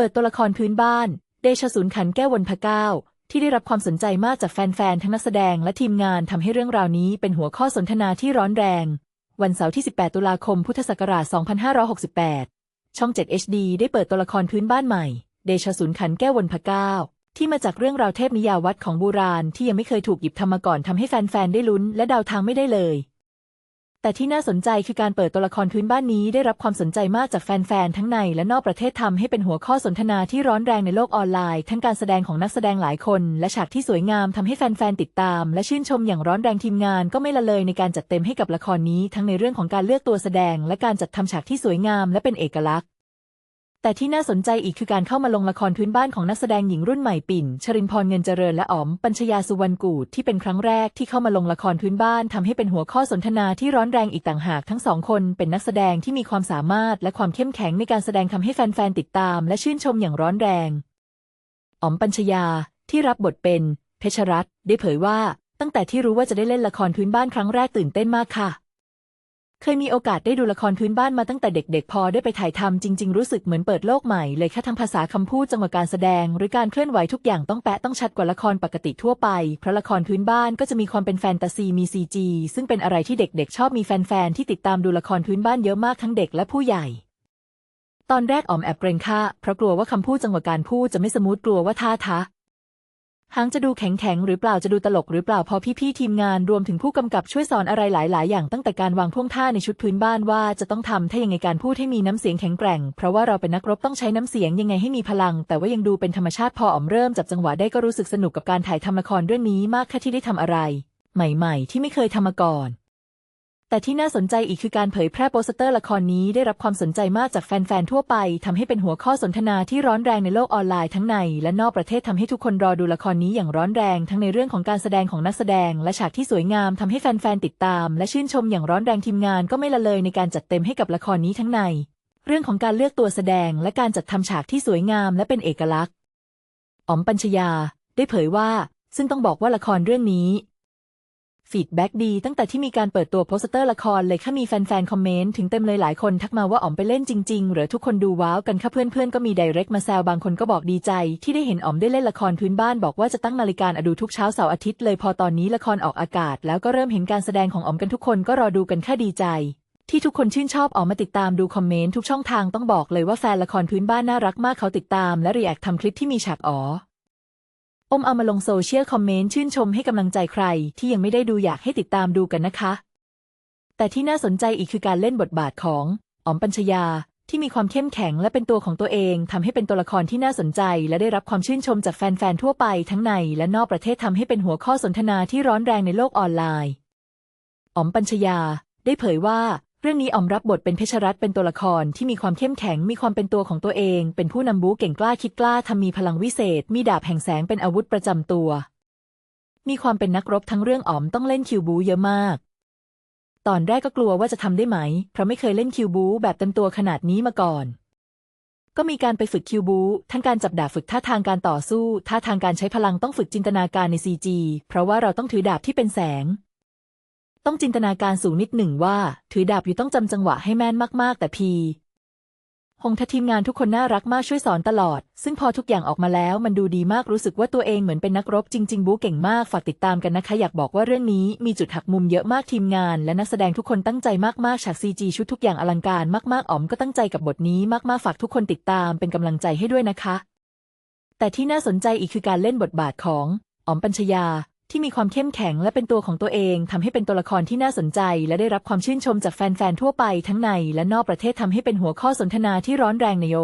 เปิดตัวละครพื้นบ้าน เดชศูนย์ขันแก้ววนพะเก้า ที่ได้รับความสนใจมากจากแฟนๆ ทั้งนักแสดงและทีมงานทำให้เรื่องราวนี้เป็นหัวข้อสนทนาที่ร้อนแรง วันเสาร์ที่ 18 ตุลาคม พุทธศักราช 2568 ช่อง 7 HD ได้เปิดตัวละครพื้นบ้านใหม่ เดชศูนย์ขันแก้ววนพะเก้าที่มาจากเรื่องราวเทพนิยายวัดของโบราณที่ยังไม่เคยถูกหยิบทำมาก่อนทำให้แฟนๆ ได้ลุ้นและเดาทางไม่ได้เลย แต่ที่น่าสนใจคือการเปิดตัวละครพื้นบ้านนี้ได้รับความสนใจมากจากแฟนๆ ทั้งในและนอกประเทศทำให้เป็นหัวข้อสนทนาที่ร้อนแรงในโลกออนไลน์ ทั้งการแสดงของนักแสดงหลายคน และฉากที่สวยงามทำให้แฟนๆ ติดตาม และชื่นชมอย่างร้อนแรงทีมงานก็ไม่ละเลยในการจัดเต็มให้กับละครนี้ ทั้งในเรื่องของการเลือกตัวแสดง และการจัดทำฉากที่สวยงาม และเป็นเอกลักษณ์ แต่ที่น่าสนใจอีกคือการเข้ามาลงละครพื้นบ้านของนักแสดงหญิงรุ่นใหม่ปิ่น ชรินพรเงินเจริญและอ๋อม ปัญชยาสุวรรณกูดที่เป็นครั้งแรกที่เข้ามาลงละครพื้นบ้านทำให้เป็นหัวข้อสนทนาที่ร้อนแรงอีกต่างหากทั้งสองคนเป็นนักแสดงที่มีความสามารถและความเข้มแข็งในการแสดงทำให้แฟนๆติดตาม และชื่นชมอย่างร้อนแรงอ๋อมปัญชยาที่รับบทเป็นเพชรรัตน์ได้เผยว่า ตั้งแต่ที่รู้ว่าจะได้เล่นละครพื้นบ้านครั้งแรกตื่นเต้นมากค่ะ เคยมีโอกาสได้ดูละครพื้นบ้านมาตั้งแต่เด็กๆ พอได้ไปถ่ายทำจริง ๆ รู้สึกเหมือนเปิดโลกใหม่เลยแค่ทั้งภาษาคำพูดจังหวะการแสดง หรือการเคลื่อนไหวทุกอย่างต้องแปะต้องชัดกว่าละครปกติทั่วไป เพราะละครพื้นบ้านก็จะมีความเป็นแฟนตาซีมีซีจีซึ่งเป็นอะไรที่เด็กๆ ชอบมีแฟนๆที่ติดตามดูละครพื้นบ้านเยอะมากทั้งเด็กและผู้ใหญ่ตอนแรกอ๋อมแอบเกรงค่ะเพราะกลัวว่าคำพูดจังหวะการพูดจะไม่สมูทกลัวว่าท่าทะ หางจะดูแข็งแข็งๆหรือเปล่าจะดูตลกหรือเปล่าพอพี่ๆทีมงานรวมถึงผู้กำกับช่วยสอนอะไรหลาย ๆ อย่างตั้งแต่การวางท่วงท่าในชุดพื้นบ้านว่าจะต้องทำถ้ายังไงการพูดให้มีน้ำเสียงแข็งแกร่ง เพราะว่าเราเป็นนักรบต้องใช้น้ำเสียงยังไงให้มีพลัง แต่ว่ายังดูเป็นธรรมชาติพออ๋อมเริ่มจับจังหวะได้ก็รู้สึกสนุกกับการถ่ายทำละครเรื่องนี้มากค่ที่ได้ทำอะไร ใหม่ ๆ ที่ไม่เคยทำมาก่อน แต่ที่น่าสนใจอีกคือการเผยแพร่โปสเตอร์ละครนี้ได้รับความสนใจมากจากแฟนๆทั่วไปทำให้เป็นหัวข้อสนทนาที่ร้อนแรงในโลกออนไลน์ทั้งใน และนอกประเทศทำให้ทุกคนรอดูละครนี้อย่างร้อนแรงทั้งในเรื่องของการแสดงของนักแสดง และฉากที่สวยงามทำให้แฟนๆติดตาม และชื่นชมอย่างร้อนแรงทีมงานก็ไม่ละเลยในการจัดเต็มให้กับละครนี้ทั้งใน เรื่องของการเลือกตัวแสดง และการจัดทำฉากที่สวยงาม และเป็นเอกลักษณ์อ๋อมปัญชยา ได้เผยว่า ซึ่งต้องบอกว่าละครเรื่องนี้ ฟีดแบ็กดีตั้งแต่ที่มีการเปิดตัวโปสเตอร์ละครเลยค่ะมีแฟนๆ คอมเมนต์ถึงเต็มเลยหลายคนทักมาว่าอ๋อมไปเล่นจริงๆ หรือทุกคนดูว้าวกันค่ะเพื่อนๆ ก็มีไดเรกมาแซวบางคนก็บอกดีใจ ที่ได้เห็นอ๋อมได้เล่นละครพื้นบ้านบอกว่าจะตั้งนาฬิกาอดูทุกเช้าเสาร์อาทิตย์เลยพอตอนนี้ละครออกอากาศ แล้วก็เริ่มเห็นการแสดงของอ๋อมกันทุกคนก็รอดูกันค่ะดีใจที่ทุกคนชื่นชอบออกมาติดตามดูคอมเมนต์ทุกช่องทางต้องบอกเลยว่าแฟนละครพื้นบ้านน่ารักมากเขาติดตามและรีแอคทำคลิปที่มีฉากอ๋อ อมเอามาลงโซเชียลคอมเมนต์ชื่นชมให้กำลังใจใคร ที่ยังไม่ได้ดูอยากให้ติดตามดูกันนะคะ แต่ที่น่าสนใจอีกคือการเล่นบทบาทของอ๋อมปัญชยาที่มีความเข้มแข็งและเป็นตัวของตัวเองทำให้เป็นตัวละครที่น่าสนใจ และได้รับความชื่นชมจากแฟนๆทั่วไปทั้งในและนอกประเทศทำให้เป็นหัวข้อสนทนาที่ร้อนแรงในโลกออนไลน์อ๋อมปัญชยาได้เผยว่า รื่องนี้ออมรับบทเป็นเพชรรัตน์เป็นตัวละครที่มีความเข้มแข็งมีความเป็นตัวของตัวเอง เป็นผู้นำบู๊เก่งกล้าคิดกล้าทำมีพลังวิเศษ มีดาบแห่งแสงเป็นอาวุธประจำตัว มีความเป็นนักรบทั้งเรื่องออมต้องเล่นคิวบูเยอะมาก ตอนแรกก็กลัวว่าจะทำได้ไหม เพราะไม่เคยเล่นคิวบูแบบเต็มตัวขนาดนี้มาก่อน ก็มีการไปฝึกคิวบูทั้งการจับดาบฝึกท่าทางการต่อสู้ท่าทางการใช้พลังต้องฝึกจินตนาการในซีจีเพราะว่าเราต้องถือดาบที่เป็นแสง ต้องจินตนาการสูงนิดหนึ่งว่า ถือดาบอยู่ต้องจำจังหวะให้แม่นมากๆ แต่พีหงททีมงานทุกคนน่ารักมากช่วยสอนตลอด ซึ่งพอทุกอย่างออกมาแล้วมันดูดีมากรู้สึกว่าตัวเองเหมือนเป็นนักรบจริง ๆ บู๊เก่งมากฝากติดตามกันนะคะ อยากบอกว่าเรื่องนี้มีจุดหักมุมเยอะมากทีมงาน และนักแสดงทุกคนตั้งใจมากๆฉากซีจีชุดทุกอย่างอลังการมากๆอ๋อมก็ตั้งใจกับบทนี้มากๆฝากทุกคนติดตามเป็นกำลังใจให้ด้วยนะคะ แต่ที่น่าสนใจอีกคือการเล่นบทบาทของอ๋อมปัญชยา ที่มีความเข้มแข็งและเป็นตัวของตัวเองทำให้เป็นตัวละครที่น่าสนใจ และได้รับความชื่นชมจากแฟนๆทั่วไปทั้งในและนอกประเทศทำให้เป็นหัวข้อสนทนาที่ร้อนแรงในโย